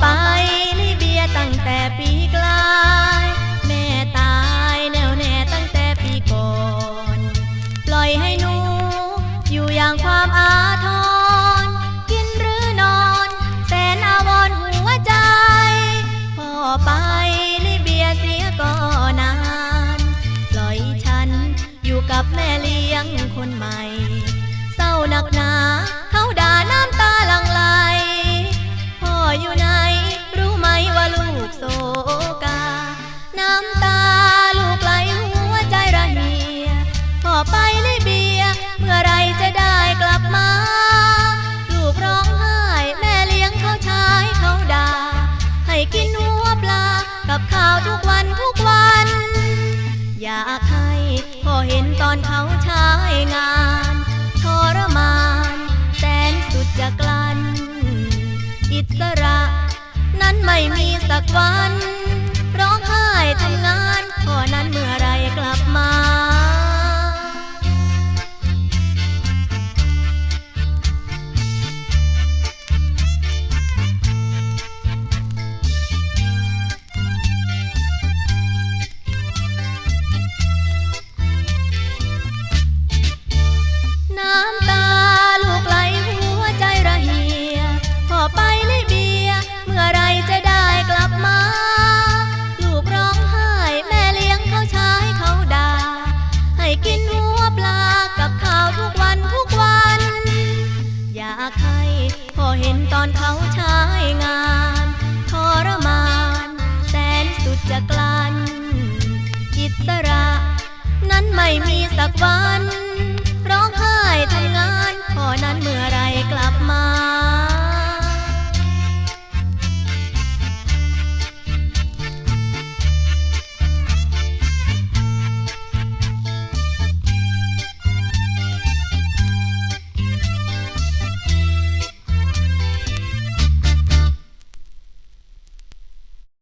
ไปลิเบียตั้งแต่ปีกลาย แม่ตายแน่วแน่ตั้งแต่ปีก่อน ปล่อยให้หนู อยู่อย่างความอาทร กินหรือนอนแสนอาวรหัวใจ พ่อไปลิเบียเสียก็นาน ปล่อยฉันอยู่กับแม่เลี้ยงคนใหม่ เศร้าหนักหนาเขาด่าน้ำตาหลังไหลพ่ออยู่นา โศกา น้ำตาลูกไหลหัวใจระเหียพอไปลิเบีย เมื่อไรจะได้กลับมา ลูกร้องไห้แม่เลี้ยงเขาชายเขาด่า ให้กินหัวปลากับข้าวทุกวันทุกวัน อยากให้พ่อเห็นตอนเขาใช้งานทรมาน แสนสุดจะกลั้นอิสระ นั้นไม่มีสักวัน ร้องไห้ทำ อเห็นตอนเขาใช้งานทรมาน แสนสุดจะกลั้นอิสระ นั้นไม่มีสักวัน